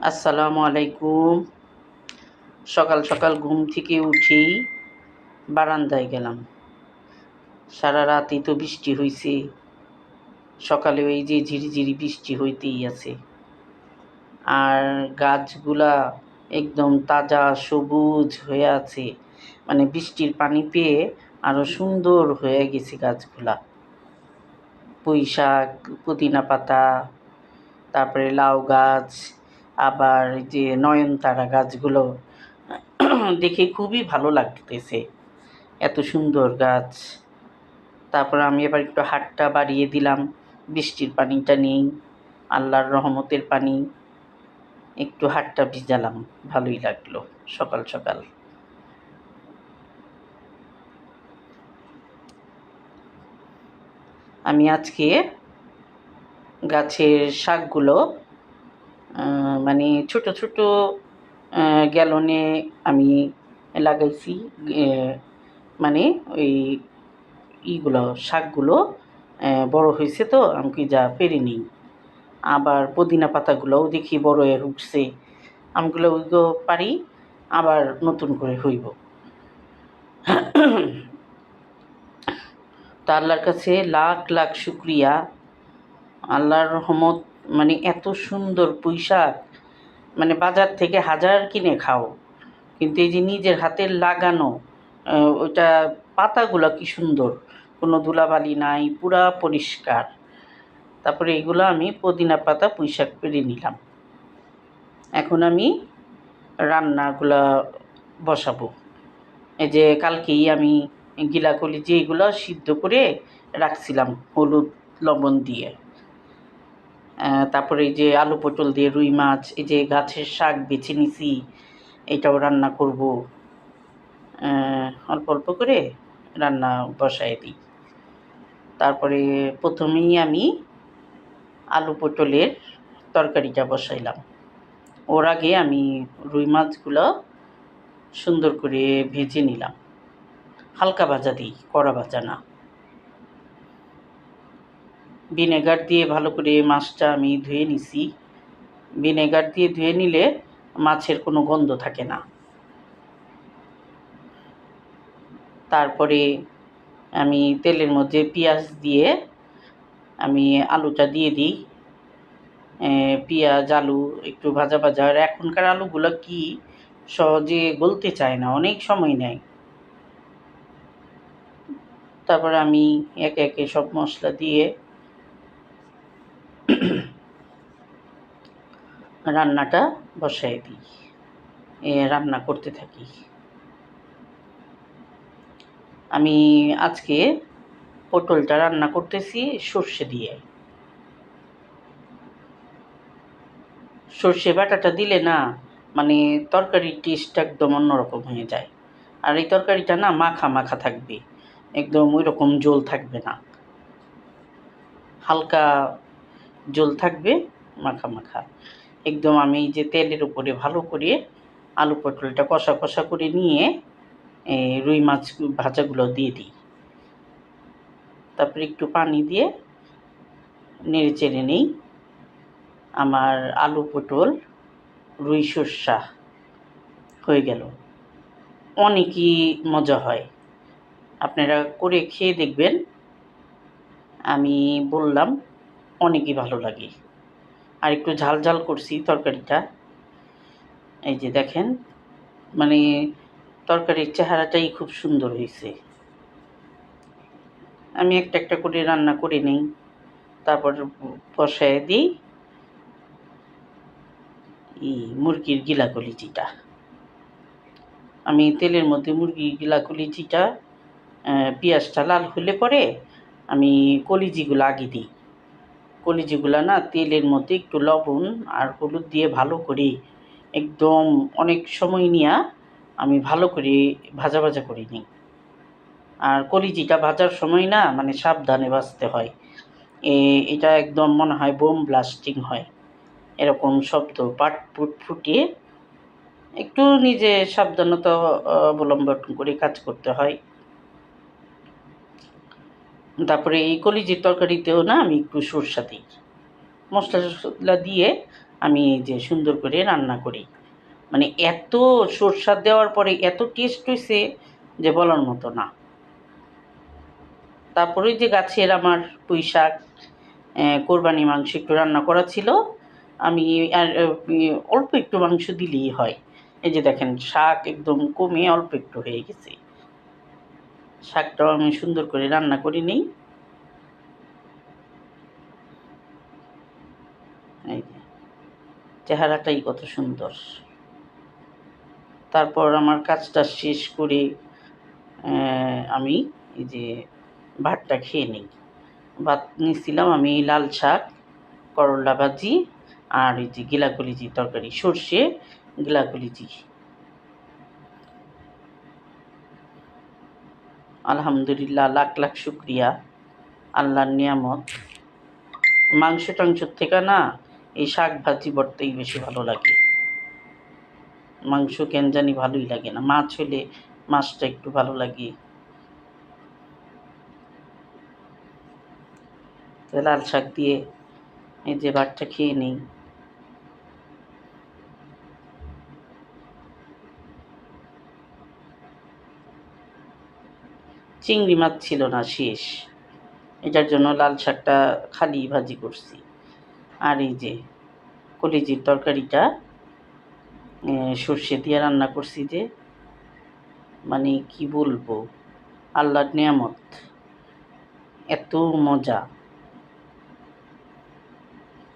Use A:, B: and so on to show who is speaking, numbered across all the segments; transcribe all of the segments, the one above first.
A: আসসালামু আলাইকুম। সকাল সকাল ঘুম থেকে উঠেই বারান্দায় গেলাম। সারা রাতই তো বৃষ্টি হয়েছে সকালে ওই যে ঝিরিঝিরি বৃষ্টি হইতেই আছে। আর গাছগুলা একদম তাজা সবুজ হয়ে আছে। মানে বৃষ্টির পানি পেয়ে আরও সুন্দর হয়ে গেছে গাছগুলা। পুঁই শাক পুদিনা পাতা তারপরে লাউ গাছ, আবার যে নয়নতারা গাছগুলো, দেখে খুবই ভালো লাগতেছে। এত সুন্দর গাছ। তারপর আমি এবার একটু হাতটা বাড়িয়ে দিলাম। বৃষ্টির পানিটা নেই, আল্লাহর রহমতের পানি। একটু হাতটা ভিজালাম, ভালোই লাগল সকাল সকাল। আমি আজকে গাছের শাকগুলো মানে ছোট ছোট গ্যালনে আমি লাগাইছি মানে ওই ইগুলো, শাকগুলো বড় হয়েছে তো, আমি কি যা পেরিনি আবার পুদিনা পাতাগুলোও দেখি বড় হয়ে উঠছে, আমগুলো ওইগুলো পারি, আবার নতুন করে হইব। তা আল্লাহর কাছে লাখ লাখ শুক্রিয়া। আল্লাহর রহমত মানে এত সুন্দর পুঁইশাক মানে বাজার থেকে হাজার কিনে খাও। কিন্তু এই যে নিজের হাতের লাগানো ওইটা পাতাগুলো কি সুন্দর। কোনো ধুলাবালি নাই, পুরা পরিষ্কার। তারপরে এগুলো আমি পুদিনা পাতা, পুঁইশাক পেরে নিলাম। এখন আমি রান্নাগুলা বসাবো। এই যে কালকেই আমি গিলা কলিজি এগুলো সিদ্ধ করে রাখছিলাম, হলুদ, লবণ দিয়ে। তারপরে এই যে আলু পটল দিয়ে রুই মাছ, এই যে গাছের শাক বেছে নিছি, এটাও রান্না করব। অল্প অল্প করে রান্না বসায় দিই। তারপরে প্রথমেই আমি আলু পটলের তরকারিটা বসাইলাম। ওর আগে আমি রুই মাছগুলো সুন্দর করে ভেজে নিলাম। হালকা ভাজা দিই, কড়া ভাজা না। ভিনেগার দিয়ে ভালো করে মাছটা আমি ধুয়ে নিছি। ভিনেগার দিয়ে ধুয়ে নিলে মাছের কোনো গন্ধ থাকে না। তারপরে আমি তেলের মধ্যে পেঁয়াজ দিয়ে আমি আলুটা দিয়ে দিই। পেঁয়াজ, আলু একটু ভাজা ভাজা। আর এখনকার আলুগুলো কি সহজে গলতে চায় না, অনেক সময় নেয়। তারপরে আমি একে একে সব মশলা দিয়ে রান্নাটা বসাই দিই রান্না করতে থাকি। আমি আজকে পটলটা রান্না করতেছি সর্ষে দিয়ে। সর্ষে বাটাটা দিলে না মানে তরকারির টেস্ট একদম অন্যরকম হয়ে যায়। আর এই তরকারিটা না মাখা মাখা থাকবে, একদম ওই রকম জল থাকবে না। হালকা জল থাকবে, মাখা মাখা। একদম আমি যে তেলের উপরে ভালো করে আলু পটলটা কষা কষা করে নিয়ে রুই মাছ ভাজাগুলো দিয়ে দিই। তারপরে একটু পানি দিয়ে নেড়ে চেড়ে নিই। আমার আলু পটল, রুই সর্ষা হয়ে গেল। অনেকই মজা হয়। আপনারা করে খেয়ে দেখবেন। আমি বললাম অনেকই ভালো লাগে। আর একটু ঝাল ঝাল করছি তরকারিটা। এই যে দেখেন মানে তরকারির চেহারাটাই খুব সুন্দর হয়েছে। আমি একটা একটা করে রান্না করে নিই। তারপর বসায় দিই। এই মুরগির গিলা কলিজিটা আমি তেলের মধ্যে মুরগির গিলা কলিজিটা পেঁয়াজটা লাল হলে পরে আমি কলিজিগুলো আগে দিই। কলিজিগুলো না তেলের মধ্যে একটু লবণ আর হলুদ দিয়ে ভালো করে একদম অনেক সময় নিয়ে আমি ভালো করে ভাজা ভাজা করে নিই। আর কলিজিটা ভাজার সময় না মানে সাবধানে ভাজতে হয়। এ, এটা একদম মনে হয় বোম ব্লাস্টিং হয়। এরকম শব্দ পাট ফুট ফুটিয়ে একটু নিজে সাবধানতা অবলম্বন করে কাজ করতে হয়। তারপরে এই কলিজির তরকারিতেও না আমি একটু সরষা দিই। মশলা টসলা দিয়ে আমি যে সুন্দর করে রান্না করি। মানে এত সরষা দেওয়ার পরে এত টেস্ট হয়েছে যে বলার মতো না। তারপরে যে গাছের আমার পুঁই শাক কোরবানি মাংস একটু রান্না করা ছিল। আমি আর অল্প একটু মাংস দিলেই হয়। এই যে দেখেন, শাক একদম কমে অল্প একটু হয়ে গেছে। শাকটাও আমি সুন্দর করে রান্না করে নিই। চেহারাটাই কত সুন্দর। তারপর আমার কাজটা শেষ করে আমি এই যে ভাতটা খেয়ে নিই। ভাত নিয়েছিলাম আমি লাল শাক, করলা ভাজি আর এই যে গিলা কলিজি তরকারি, সর্ষে গিলা আলহামদুলিল্লাহ, লাখ লাখ শুক্রিয়া। আল্লাহর নিয়ামত। মাংস টাংসর থেকে না, এই শাক ভাজি বটতেই বেশি ভালো লাগে। মাংস কেন জানি ভালোই লাগে না। মাছ হলে মাছটা একটু ভালো লাগে। লাল শাক দিয়ে এই যে ভাতটা খেয়ে নিই। চিংড়ি মাছ ছিল না শেষ। এটার জন্য লাল শাকটা খালি ভাজি করছি। আর এই যে কলিজির তরকারিটা সর্ষে দিয়ে রান্না করছি যে মানে কি বলব, আল্লাহর নিয়ামত, এত মজা।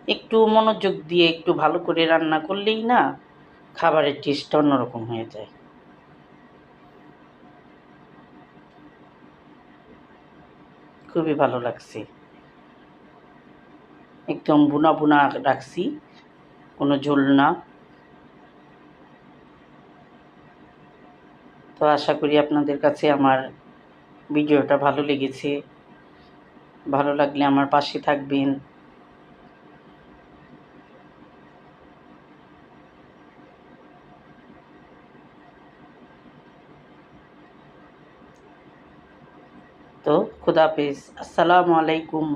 A: একটু মনোযোগ দিয়ে একটু ভালো করে রান্না করলেই না খাবারের টেস্ট অন্যরকম হয়ে যায়। খুবই ভালো লাগছে। একদম বুনা বুনা রাখছি, কোনো ঝোল না। তো আশা করি আপনাদের কাছে আমার ভিডিওটা ভালো লেগেছে। ভালো লাগলে আমার পাশে থাকবেন। তো খুদাফিজ আসসালামু আলাইকুম।